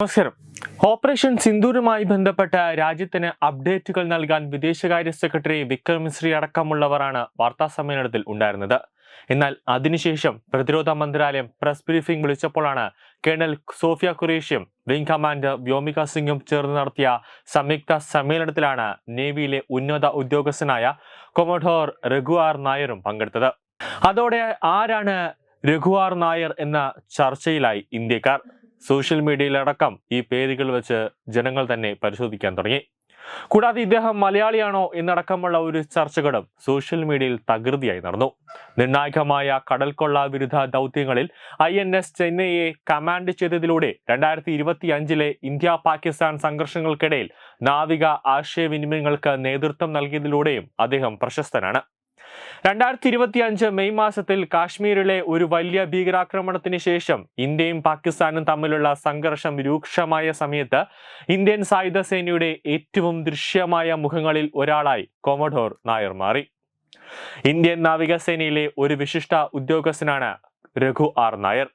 നമസ്കാരം. ഓപ്പറേഷൻ സിന്ദൂരുമായി ബന്ധപ്പെട്ട രാജ്യത്തിന് അപ്ഡേറ്റുകൾ നൽകാൻ വിദേശകാര്യ സെക്രട്ടറി വിക്രം മിശ്രി അടക്കമുള്ളവരാണ് വാർത്താ സമ്മേളനത്തിൽ ഉണ്ടായിരുന്നത്. എന്നാൽ അതിനുശേഷം പ്രതിരോധ മന്ത്രാലയം പ്രസ് ബ്രീഫിംഗ് വിളിച്ചപ്പോഴാണ് കേണൽ സോഫിയ കുറേഷ്യം വിംഗ് കമാൻഡർ വ്യോമിക സിംഗും ചേർന്ന് നടത്തിയ സംയുക്ത സമ്മേളനത്തിലാണ് നേവിയിലെ ഉന്നത ഉദ്യോഗസ്ഥനായ കൊമഡോർ രഘു ആർ നായരും പങ്കെടുത്തത്. അതോടെ ആരാണ് രഘുആർ നായർ എന്ന ചർച്ചയിലായി ഇന്ത്യക്കാർ? സോഷ്യൽ മീഡിയയിലടക്കം ഈ പേരുകൾ വെച്ച് ജനങ്ങൾ തന്നെ പരിശോധിക്കാൻ തുടങ്ങി. കൂടാതെ ഇദ്ദേഹം മലയാളിയാണോ എന്നടക്കമുള്ള ഒരു ചർച്ചകളും സോഷ്യൽ മീഡിയയിൽ തകൃതിയായി നടന്നു. നിർണായകമായ കടൽക്കൊള്ള വിരുദ്ധ ദൗത്യങ്ങളിൽ ഐ എൻ എസ് ചെന്നൈയെ കമാൻഡ് ചെയ്തതിലൂടെ രണ്ടായിരത്തി ഇരുപത്തി അഞ്ചിലെ ഇന്ത്യ പാകിസ്ഥാൻ സംഘർഷങ്ങൾക്കിടയിൽ നാവിക ആശയവിനിമയങ്ങൾക്ക് നേതൃത്വം നൽകിയതിലൂടെയും അദ്ദേഹം പ്രശസ്തനാണ്. രണ്ടായിരത്തി ഇരുപത്തി അഞ്ച് മെയ് മാസത്തിൽ കാശ്മീരിലെ ഒരു വലിയ ഭീകരാക്രമണത്തിന് ശേഷം ഇന്ത്യയും പാകിസ്ഥാനും തമ്മിലുള്ള സംഘർഷം രൂക്ഷമായ സമയത്ത് ഇന്ത്യൻ സായുധ സേനയുടെ ഏറ്റവും ദൃശ്യമായ മുഖങ്ങളിൽ ഒരാളായി കൊമഡോർ നായർ മാറി. ഇന്ത്യൻ നാവികസേനയിലെ ഒരു വിശിഷ്ട ഉദ്യോഗസ്ഥനാണ് രഘു ആർ നായർ.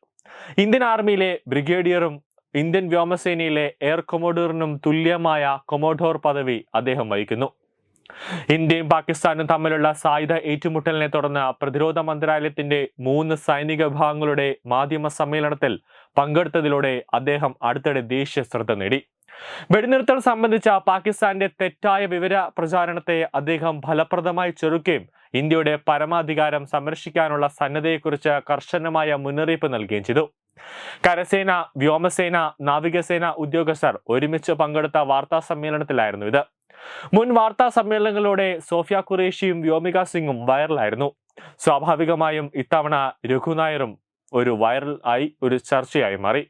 ഇന്ത്യൻ ആർമിയിലെ ബ്രിഗേഡിയറും ഇന്ത്യൻ വ്യോമസേനയിലെ എയർ കൊമോഡോറിനും തുല്യമായ കൊമോഡോർ പദവി അദ്ദേഹം വഹിക്കുന്നു. ഇന്ത്യയും പാകിസ്ഥാനും തമ്മിലുള്ള സായുധ ഏറ്റുമുട്ടലിനെ തുടർന്ന് പ്രതിരോധ മന്ത്രാലയത്തിന്റെ മൂന്ന് സൈനിക വിഭാഗങ്ങളുടെ മാധ്യമ സമ്മേളനത്തിൽ പങ്കെടുത്തതിലൂടെ അദ്ദേഹം അടുത്തിടെ ദേശീയ ശ്രദ്ധ നേടി. വെടിനിർത്തൽ സംബന്ധിച്ച പാകിസ്ഥാന്റെ തെറ്റായ വിവര പ്രചാരണത്തെ അദ്ദേഹം ഫലപ്രദമായി ചെറുക്കുകയും ഇന്ത്യയുടെ പരമാധികാരം സംരക്ഷിക്കാനുള്ള സന്നദ്ധയെക്കുറിച്ച് കർശനമായ മുന്നറിയിപ്പ് നൽകുകയും ചെയ്തു. കരസേന വ്യോമസേന നാവികസേന ഉദ്യോഗസ്ഥർ ഒരുമിച്ച് പങ്കെടുത്ത വാർത്താ സമ്മേളനത്തിലായിരുന്നു ഇത്. മുൻ വാർത്താ സമ്മേളനങ്ങളിലൂടെ സോഫിയ ഖുറേഷിയും വ്യോമിക സിംഗും വൈറലായിരുന്നു. സ്വാഭാവികമായും ഇത്തവണ രഘുനായറും ഒരു വൈറൽ ആയി ഒരു ചർച്ചയായി മാറി.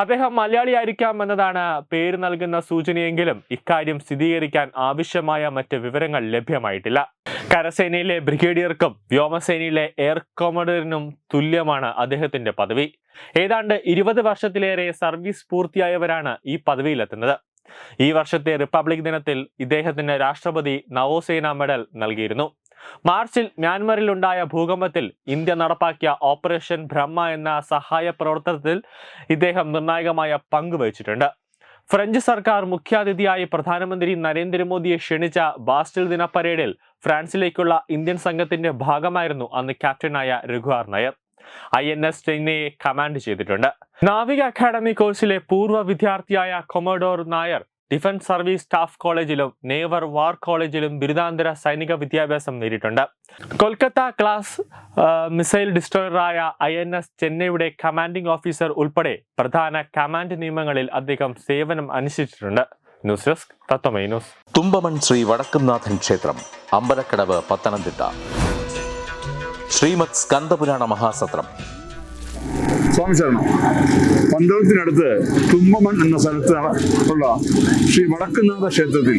അദ്ദേഹം മലയാളിയായിരിക്കാം എന്നതാണ് പേര് നൽകുന്ന സൂചനയെങ്കിലും ഇക്കാര്യം സ്ഥിരീകരിക്കാൻ ആവശ്യമായ മറ്റ് വിവരങ്ങൾ ലഭ്യമായിട്ടില്ല. കരസേനയിലെ ബ്രിഗേഡിയർക്കും വ്യോമസേനയിലെ എയർ കമാൻഡറിനും തുല്യമാണ് അദ്ദേഹത്തിന്റെ പദവി. ഏതാണ്ട് ഇരുപത് വർഷത്തിലേറെ സർവീസ് പൂർത്തിയായവരാണ് ഈ പദവിയിലെത്തുന്നത്. ഈ വർഷത്തെ റിപ്പബ്ലിക് ദിനത്തിൽ ഇദ്ദേഹത്തിന് രാഷ്ട്രപതി നവോസേന മെഡൽ നൽകിയിരുന്നു. മാർച്ചിൽ മ്യാൻമറിൽ ഉണ്ടായ ഭൂകമ്പത്തിൽ ഇന്ത്യ നടപ്പാക്കിയ ഓപ്പറേഷൻ ബ്രഹ്മ എന്ന സഹായ പ്രവർത്തനത്തിൽ ഇദ്ദേഹം നിർണായകമായ പങ്ക് വഹിച്ചിട്ടുണ്ട്. ഫ്രഞ്ച് സർക്കാർ മുഖ്യാതിഥിയായി പ്രധാനമന്ത്രി നരേന്ദ്രമോദിയെ ക്ഷണിച്ച ബാസ്റ്റിൽ ദിന പരേഡിൽ ഫ്രാൻസിലേക്കുള്ള ഇന്ത്യൻ സംഘത്തിന്റെ ഭാഗമായിരുന്നു അന്ന് ക്യാപ്റ്റനായ രഘുവാർ നായർ. ഐ എൻ എസ് ചെന്നൈയെ കമാൻഡ് ചെയ്തിട്ടുണ്ട്. നാവിക അക്കാദമി കോഴ്സിലെ പൂർവ വിദ്യാർത്ഥിയായ commodore Nair defence service staff കോളേജിലും നേവർ വാർ കോളേജിലും ബിരുദാന്തര സൈനിക വിദ്യാഭ്യാസം നേടിയിട്ടുണ്ട്. കൊൽക്കത്ത ക്ലാസ് മിസൈൽ ഡിസ്ട്രോയറായ ഐ എൻ എസ് ചെന്നൈയുടെ കമാൻഡിംഗ് ഓഫീസർ ഉൾപ്പെടെ പ്രധാന കമാൻഡ് നിയമങ്ങളിൽ അദ്ദേഹം സേവനം അനുഷ്ഠിച്ചിട്ടുണ്ട്. News desk Tatwamayi news. Thumpamon Sree Vadakkumnathan ക്ഷേത്രം അമ്പലക്കടവ് പത്തനംതിട്ട. ശ്രീമത് സ്കന്ദപുരാണ മഹാസത്രം. സ്വാമി ശരണം. പന്തളത്തിനടുത്ത് തുമ്പമൺ എന്ന സ്ഥലത്ത് ഉള്ള ശ്രീ വടക്കുന്നാഥ ക്ഷേത്രത്തിൽ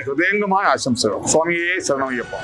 ஹிருதயங்கமாய் ஆசம்சகம் சுவாமியே சரணமையப்பா